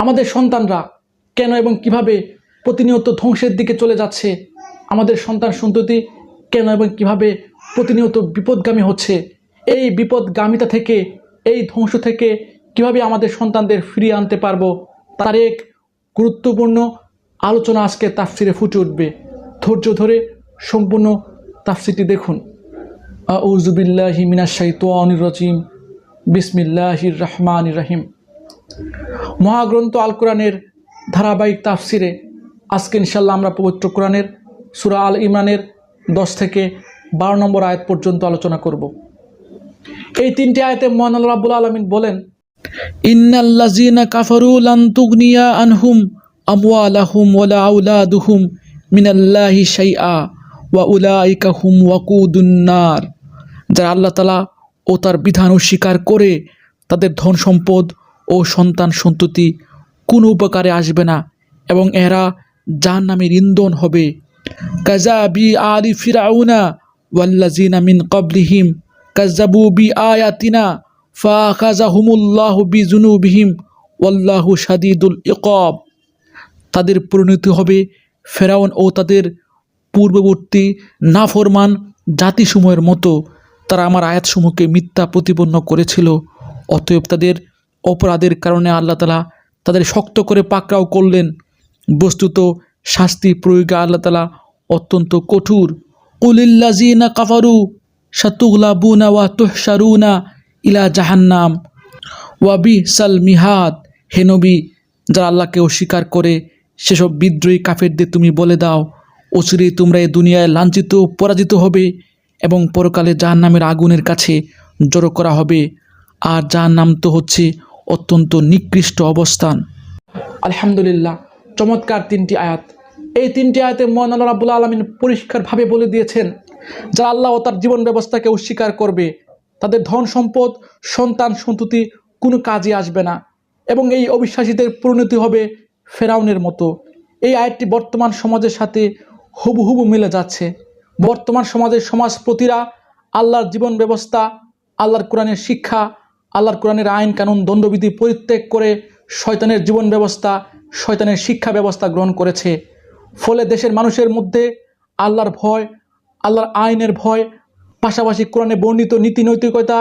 আমাদের সন্তানরা কেন এবং কীভাবে প্রতিনিয়ত ধ্বংসের দিকে চলে যাচ্ছে? আমাদের সন্তান সন্ততি কেন এবং কীভাবে প্রতিনিয়ত বিপদগামী হচ্ছে? এই বিপদগামিতা থেকে, এই ধ্বংস থেকে কীভাবে আমাদের সন্তানদের ফিরিয়ে আনতে পারব? তার এক গুরুত্বপূর্ণ আলোচনা আজকে তাফসিরে ফুটে উঠবে। ধৈর্য ধরে সম্পূর্ণ তাফসিরটি দেখুন। আউজুবিল্লাহি মিনাশ শাইতানির রাজিম। বিসমিল্লাহির রহমানির রহিম। মহাগ্রন্থ আল কোরআনের ধারাবাহিক তাফসিরে আজকে ইনশাল্লাহ আমরা পবিত্র কোরআনের, সুরা আল ইমরানের দশ থেকে বারো নম্বর আয়াত পর্যন্ত আলোচনা করব। এই তিনটি আয়াতে মহান আল্লাহ রাব্বুল আলমিন বলেন, ইন্নাল্লাযীনা কাফারু লান তুগনিয়া আনহুম আমওয়ালাহুম ওয়ালা আওলাদুহুম মিনাল্লাহি শাইআ ওয়া উলাইকা হুম ওয়াকুদুন নার। যারা আল্লাহ তালা ও তার বিধান অস্বীকার করে তাদের ধন সম্পদ ও সন্তান সন্ততি কোনো উপকারে আসবে না এবং এরা যার নামের ইন্ধন হবে। কাজা বি আলি ফিরাউনা ওয়াল্লাজিনা মিন কবলিহিম কাজাবু বি আয়াতিনা ফা খাজা হুমুল্লাহ বি জুনু জুনুবিহিম ওয়াল্লাহু সাদিদুল ইকব। তাদের পরিণতি হবে ফেরাউন ও তাদের পূর্ববর্তী নাফরমান জাতিসমূহের মতো। তারা আমার আয়াতসমূহকে মিথ্যা প্রতিপন্ন করেছিল, অতএব তাদের অপরাধের কারণে আল্লাহ তালা তাদের শক্ত করে পাকড়াও করলেন। বস্তুত শাস্তি প্রয়োগে আল্লাহ তালা অত্যন্ত কঠোর। কুলিল্লাজিনা কাফারু সাতুগলাবুনা ওয়া তুহসারুনা ইলা জাহান্নাম। ওয়াবি সাল মিহাদ হেনবি যারা আল্লাহকে অস্বীকার করে, সেসব বিদ্রোহী কাফেরদের তুমি বলে দাও, অচিরে তোমরা এই দুনিয়ায় লাঞ্ছিত, পরাজিত হবে এবং পরকালে জাহান্নামের আগুনের কাছে জড়ো করা হবে। আর যার নাম তো হচ্ছে অত্যন্ত নিকৃষ্ট অবস্থান। আলহামদুলিল্লাহ, চমৎকার তিনটি আয়াত। এই তিনটি আয়াতে মহান আল্লাহ রাবুল আলমিন পরিষ্কারভাবে বলে দিয়েছেন, যারা আল্লাহ ও তার জীবন ব্যবস্থাকে অস্বীকার করবে, তাদের ধন সম্পদ, সন্তান সন্ততি কোনো কাজে আসবে না এবং এই অবিশ্বাসীদের পরিণতি হবে ফেরাউনের মতো। এই আয়াতটি বর্তমান সমাজের সাথে হুবু হুবু মিলে যাচ্ছে। বর্তমান সমাজের সমাজপতিরা আল্লাহর জীবন ব্যবস্থা, আল্লাহর কোরআনের শিক্ষা আল্লাহর কোরআনের আইন, কানুন, দণ্ডবিধি পরিত্যাগ করে শয়তানের জীবন ব্যবস্থা, শয়তানের শিক্ষা ব্যবস্থা গ্রহণ করেছে। ফলে দেশের মানুষের মধ্যে আল্লাহর ভয়, আল্লাহর আইনের ভয়, পাশাপাশি কোরআনে বর্ণিত নীতি নৈতিকতা,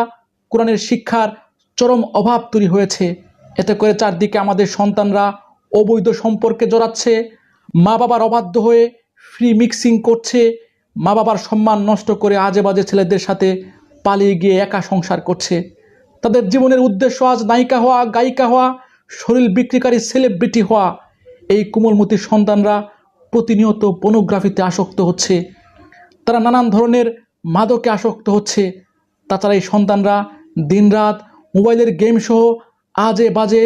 কোরআনের শিক্ষার চরম অভাব তৈরি হয়েছে। এতে করে চারদিকে আমাদের সন্তানরা অবৈধ সম্পর্কে জড়াচ্ছে মা বাবার অবাধ্য হয়ে ফ্রি মিক্সিং করছে মা বাবার সম্মান নষ্ট করে আজে বাজে ছেলেদের সাথে পালিয়ে গিয়ে একা সংসার করছে। তাদের জীবনের উদ্দেশ্য আজ নায়িকা হওয়া, গায়িকা হওয়া, শরীর বিক্রিকারী সেলিব্রিটি হওয়া। এই কোমলমতি সন্তানরা প্রতিনিয়ত পনোগ্রাফিতে আসক্ত হচ্ছে। তারা নানান ধরনের মাদকে আসক্ত হচ্ছে। তাছাড়া এই সন্তানরা দিনরাত মোবাইলের গেম সহ আজে বাজে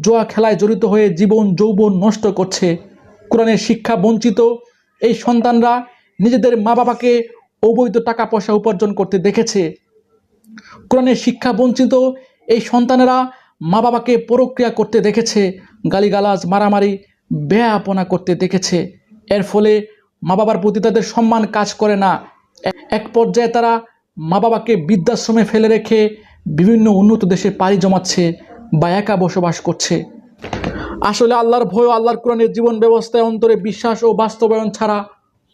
জোয়া খেলায় জড়িত হয়ে জীবন যৌবন নষ্ট করছে। কোরআনের শিক্ষা বঞ্চিত এই সন্তানরা নিজেদের মা বাবাকে অবৈধ টাকা পয়সা উপার্জন করতে দেখেছে। কোরআনের শিক্ষা বঞ্চিত এই সন্তানেরা মা বাবাকে প্রক্রিয়া করতে দেখেছে, গালিগালাজ, মারামারি বেয়াপনা করতে দেখেছে। এর ফলে মা বাবার প্রতি তাদের সম্মান কাজ করে না। এক পর্যায়ে তারা মা বাবাকে বৃদ্ধাশ্রমে ফেলে রেখে বিভিন্ন উন্নত দেশে পাড়ি জমাচ্ছে বা একা বসবাস করছে। আসলে আল্লাহর ভয় আল্লাহর কোরআনের জীবন ব্যবস্থায় অন্তরে বিশ্বাস ও বাস্তবায়ন ছাড়া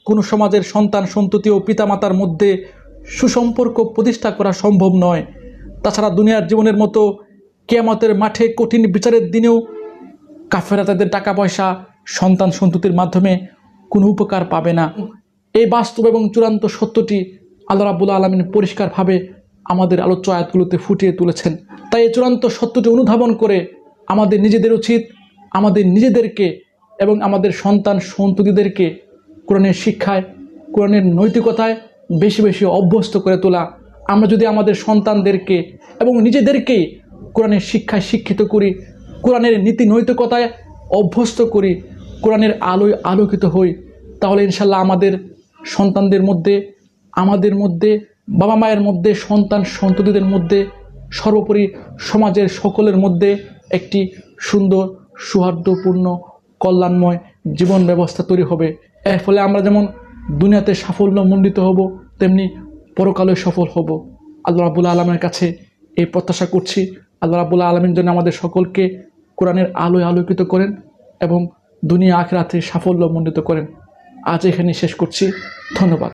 কোনো সমাজের সন্তান, সন্ততি ও পিতামাতার মধ্যে সুসম্পর্ক প্রতিষ্ঠা করা সম্ভব নয়। তাছাড়া দুনিয়ার জীবনের মতো কেয়ামতের মাঠে কঠিন বিচারের দিনেও কাফেরা তাদের টাকা পয়সা সন্তান সন্ততির মাধ্যমে কোনো উপকার পাবে না। এই বাস্তব এবং চূড়ান্ত সত্যটি আল্লাহ রাবুল আলমিন পরিষ্কারভাবে আমাদের আলোচ্য আয়াতগুলোতে ফুটিয়ে তুলেছেন। তাই এই চূড়ান্ত সত্যটি অনুধাবন করে আমাদের নিজেদের উচিত, আমাদের নিজেদেরকে এবং আমাদের সন্তান সন্ততিদেরকে কোরআনের শিক্ষায়, কোরআনের নৈতিকতায় বেশি বেশি অভ্যস্ত করে তোলা। আমরা যদি আমাদের সন্তানদেরকে এবং নিজেদেরকে কোরআনের শিক্ষায় শিক্ষিত করি, কোরআনের নীতি নৈতিকতায় অভ্যস্ত করি, কোরআনের আলোয় আলোকিত হই, তাহলে ইনশাল্লাহ আমাদের সন্তানদের মধ্যে, আমাদের মধ্যে, বাবা মায়ের মধ্যে, সন্তান সন্ততিদের মধ্যে, সর্বোপরি সমাজের সকলের মধ্যে একটি সুন্দর, সৌহার্দ্যপূর্ণ, কল্যাণময় জীবন ব্যবস্থা তৈরি হবে। এর ফলে আমরা যেমন দুনিয়াতে সাফল্য মণ্ডিত হব তেমনি পরকালে সফল হব। আল্লাহ রাবুল আলমের কাছে এই প্রত্যাশা করছি। আল্লাহ রাবুল্লা আলমের জন্য আমাদের সকলকে কোরআনের আলোয় আলোকিত করেন এবং দুনিয়া আখরাতে সাফল্য মণ্ডিত করেন। আজ এখানে শেষ করছি। ধন্যবাদ।